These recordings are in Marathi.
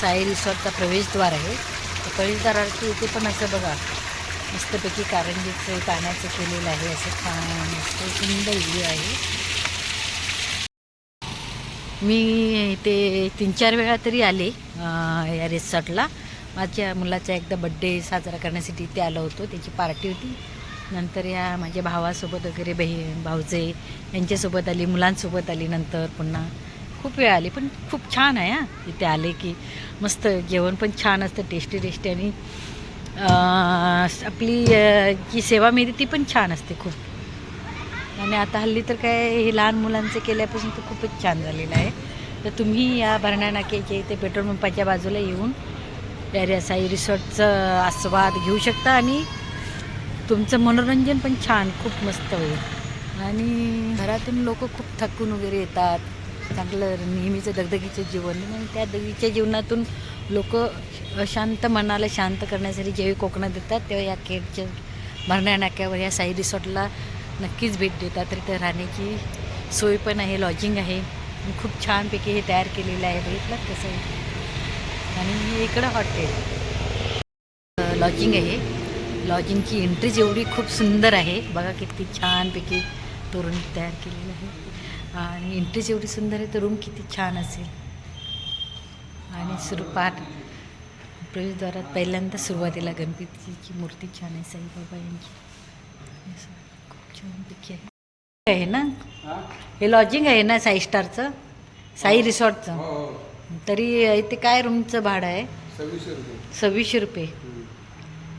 साई रिसॉर्टचा प्रवेशद्वार आहे. प्रवेशद्वारावरती इथे पण असं बघा मस्तपैकी कारंजीचं पाण्याचं केलेलं आहे. असं छान मस्त सुंदर व्ह्यू आहे. मी इथे तीन चार वेळा तरी आले या रिसॉर्टला. माझ्या मुलाचा एकदा बड्डे साजरा करण्यासाठी इथे आलो होतो. त्याची पार्टी होती. नंतर या माझ्या भावासोबत वगैरे बहीण भाऊजे यांच्यासोबत आली मुलांसोबत आली नंतर पुन्हा. खूप वेळ आली पण खूप छान आहे हां. इथे आले की मस्त जेवण पण छान असतं टेस्टी टेस्टी आणि आपली जी सेवा मिळते ती पण छान असते खूप. आणि आता हल्ली तर काय हे लहान मुलांचं केल्यापासून तर खूपच छान झालेलं आहे. तर तुम्ही या भरणा नाक्याच्या इथे पेट्रोल पंपाच्या बाजूला येऊन त्या साई रिसॉर्टचं आस्वाद घेऊ शकता. आणि तुमचं मनोरंजन पण छान खूप मस्त होईल. आणि घरातून लोक खूप थकून वगैरे येतात. चांगलं नेहमीचं दगदगीचं जीवन. आणि त्या दगदगीच्या जीवनातून लोक अशांत मनाला शांत करण्यासाठी जेव्हा कोकणात देतात तेव्हा या केडच्या भरण्या नाक्यावर या साई रिसॉर्टला नक्कीच भेट देतात. तर इथं राहण्याची सोय पण आहे लॉजिंग आहे. खूप छानपैकी हे तयार केलेलं आहे बघितलं कसं आहे. आणि इकडं हॉटेल. लॉजिंग आहे. लॉजिंगची एंट्रीज एवढी खूप सुंदर आहे. बघा किती छानपैकी तोरण तयार केलेलं आहे. आणि एंट्रीज एवढी सुंदर आहे तर रूम किती छान असेल. आणि सुरुपाट प्रवेशद्वारात पहिल्यांदा सुरुवातीला गणपतीची मूर्ती छान आहे साईबाबा यांची. खूप छानपैकी आहे. आहे ना? हे लॉजिंग आहे ना साई स्टारचं? साई रिसॉर्टचं? हो तरी इथे काय रूमचं भाडं आहे? सव्वीसशे रुपये.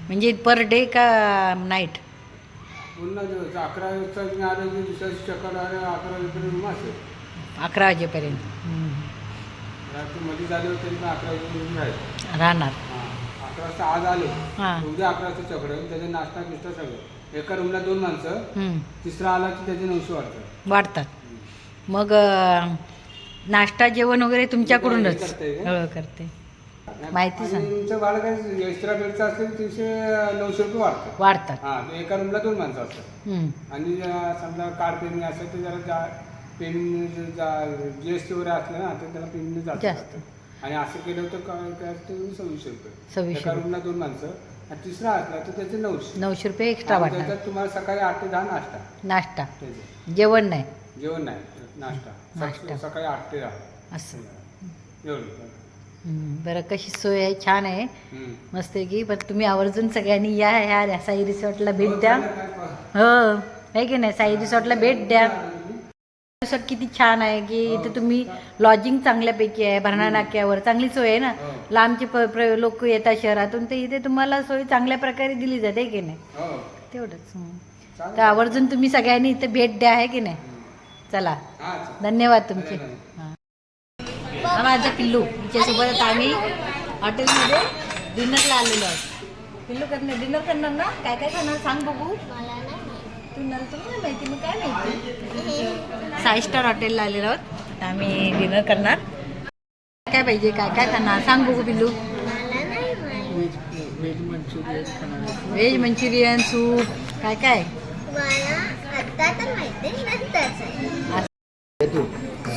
म्हणजे पर डे का नाईट दिवस अकरा वाजता मी आलो की दुसऱ्या चक्कर आले अकरा वाजेपर्यंत अकरा. रात्री मध्ये झाले अकरा वाजेपर्यंत राहील. राहणार. हां अकरा वाजता आज आलो. हां. उद्या अकरा वाजता चक्र आहे त्याचे नाश्ता बिस्टा सगळं. एका रूमला दोन माणसं. तिसरा आला की त्याचे नऊशे वाटतं वाढतात. मग अं, नाश्ता जेवण वगैरे तुमच्याकडूनच. करते का? हो करते. माहिती सांग. तुमचं भाडं काय एक्स्ट्रा बेडचं असेल तीनशे नऊशे रुपये वाटतं वाढतात. हां एका रूमला दोन माणसं असतात. हम्म. आणि अं, समजा कार्ड पेन असेल तर जरा पेन जी एस टी वगैरे असलं ना तर त्याला पेन जास्त. जास्त. आणि असं केलं तर काय काय ते सव्वीसशे रुपये. सव्वीसशे एका रुपये. रूमला दोन माणसं. आणि तिसरा असला तर त्याचे नऊशे. नऊशे रुपये एक्स्ट्रा आणि वाढणार. त्याच्यात तुम्हाला सकाळी आठ ते दहा नाश्ता. नाश्ता. त्याचे. जेवण नाही. जेवण नाही नाश्ता. नाश्ता. सक- सकाळी आठ ते दहा. असं. एवढं. बरं कशी सोय आहे? छान आहे. मस्त आहे की पण तुम्ही आवर्जून सगळ्यांनी या ह्या साई रिसॉर्टला भेट द्या. हो आहे की नाही? साई रिसॉर्टला भेट द्या. रिसॉर्ट किती छान आहे की इथे तुम्ही लॉजिंग चांगल्यापैकी आहे भरणा नाक्यावर. चांगली सोय आहे ना? हो. लांबचे लोक येतात शहरातून तर इथे तुम्हाला सोय चांगल्या प्रकारे दिली जाते की नाही? हो. तेवढंच. हं. तर आवर्जून तुम्ही सगळ्यांनी इथे भेट द्या आहे की नाही? चला. हा. धन्यवाद तुमचे. हां. माझा पिल्लू तिच्यासोबत आता आम्ही हॉटेलमध्ये डिनरला आलेलो आहोत. पिल्लू करणार डिनर करणार ना? काय काय खाणार? सांग बघू. तू नल तुला नाही माहिती मग काय माहिती? साई स्टार हॉटेलला आलेलो आहोत. आता आम्ही डिनर करणार. काय पाहिजे? काय काय खाणार? सांग बघू पिल्लू. व्हेज मंचुरियन सूप काय काय?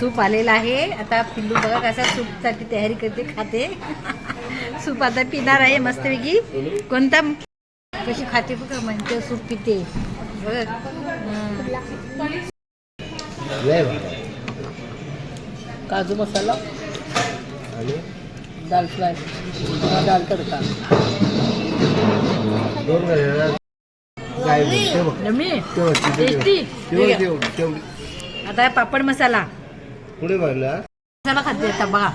सूप आलेला आहे. आता पिल्लू बघा कसा सूपसाठी तयारी करते खाते. सूप आता पिणार आहे मस्तपैकी. कोणता कशी खाते बघा म्हणते सूप पिते. बघ. हं. काजू मसाला. दाल फ्राय. दाल तडका. आता पापड मसाला. पुढे भरला? मसाला खाते आता बघा.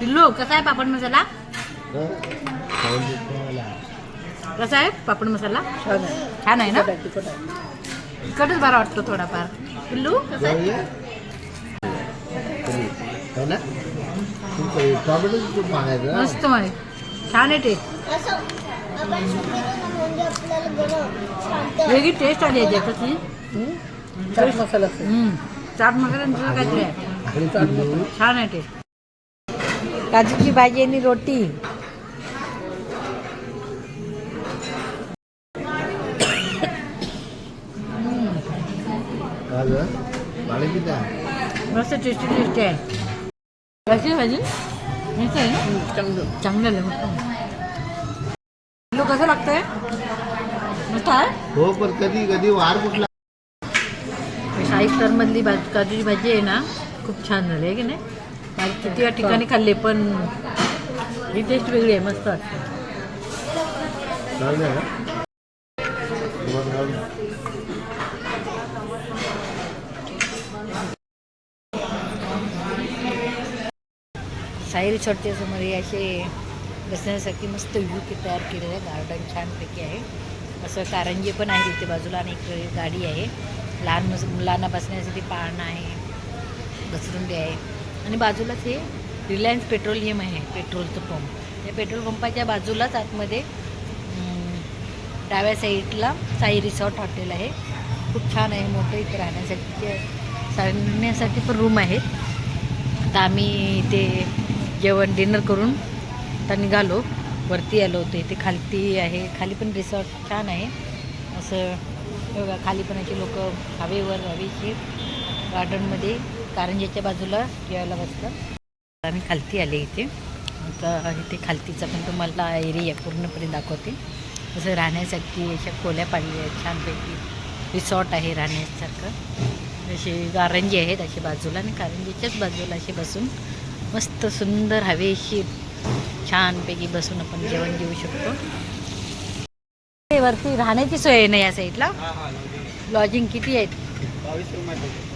पिल्लू कसा आहे पापड मसाला? हं? कसा आहे पापड मसाला? छान आहे. ना? तिखटच बरा वाटतो थोडाफार. पिल्लू कसा आहे? है तू तू? मस्त आहे. छान आहे टेस्ट वेगळी टेस्ट आली आहे त्याची. चाट मसाला. चाट मसाला काहीतरी आहे. छान आहे टेस्ट काजूची भाजी आणि रोटी? मस्त टेस्टी टेस्टी आहे. कशी भाजी? चांगलं. चांगलं आहे मस्त. कसं लागतंय? मस्त आहे? हो पण कधी कधी वार कुठला शाही मधली भाजी काजूची भाजी आहे ना खूप छान झाली आहे की नाही? माझी किती वेळा ठिकाणी खाल्ले पण ही टेस्ट वेगळी आहे मस्त? साई रिसॉर्टच्या समोर असे बसण्यासाठी मस्त व्ह्यू की तयार केलेलं आहे गार्डन छानपैकी आहे. असं कारंजे पण आहे तिथे बाजूला आणि एक गाडी आहे. लहान मुलांना बसण्यासाठी पाळणं आहे. घसरुंडी आहे. आणि बाजूलाच हे रिलायन्स पेट्रोलियम आहे पेट्रोलचं पंप. या पेट्रोल पंपाच्या बाजूलाच आतमध्ये डाव्या साईडला साई रिसॉर्ट हॉटेल आहे. खूप छान आहे मोठं इथे राहण्यासाठी राहण्यासाठी पण रूम आहेत. आता आम्ही इथे जेवण डिनर करून आता निघालो. वरती आलो होतो इथे खालती आहे. खाली पण रिसॉर्ट छान आहे. असं बघा खाली पण असे लोक हवेवर हवेशीर गार्डनमध्ये कारंजेच्या बाजूला जेवायला बसतात आम्ही खालती आले इथे. आता इथे खालतीचा पण तुम्हाला एरिया पूर्णपणे दाखवते. असं राहण्यासाठी अशा खोल्या पाडल्या आहेत. छानपैकी रिसॉर्ट आहे राहण्यासारखं. असे कारंजी आहेत असे बाजूला आणि कारंजीच्याच बाजूला असे बसून मस्त सुंदर हवेशीर छानपैकी बसून आपण जेवण जेवू शकतो. वरती राहण्याची सोय आहे ना या साईडला लॉजिंग. किती आहेत?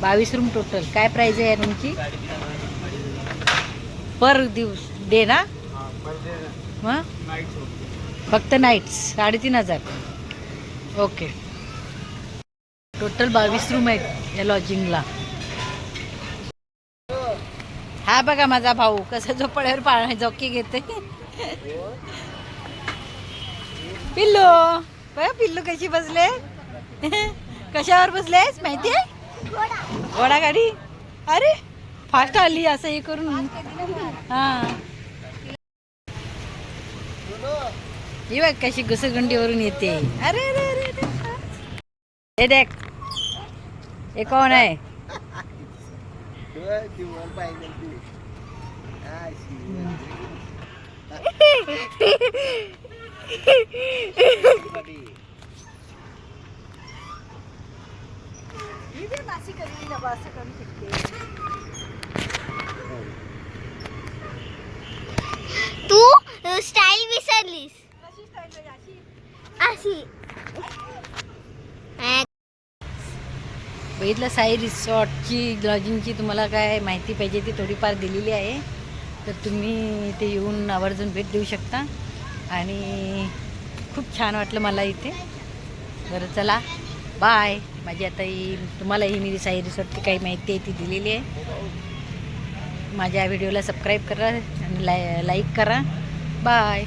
बावीस रूम टोटल काय प्राईज आहे या रूमची पर दिवस डे ना? मग फक्त नाईट्स साडेतीन हजार. ओके टोटल बावीस रूम आहेत या लॉजिंगला हा बघा माझा भाऊ कसं झोपड्यावर पाळ झोके घेते पिल्लू बघा पिल्लू कशी बसले. कशावर बसलेस? माहिती आहे? घोडा गाडी? अरे फास्ट आली असं हे करून. हा. ही बघ कशी घसरगंडीवरून येते. अरे अरे अरे अरे. हे देख. हे कोण आहे तू स्टाईल विसरलीस अशी बघितलं साई रिसॉर्टची लॉजिंगची तुम्हाला काय माहिती पाहिजे ती थोडीफार दिलेली आहे. तर तुम्ही इथे येऊन आवर्जून भेट देऊ शकता. आणि खूप छान वाटलं मला इथे. बरं चला. बाय माझी आता ही तुम्हालाही मी साई रिसॉर्टची काही माहिती आहे ती दिलेली आहे. माझ्या व्हिडिओला सबस्क्राईब करा आणि लाय लाईक करा. बाय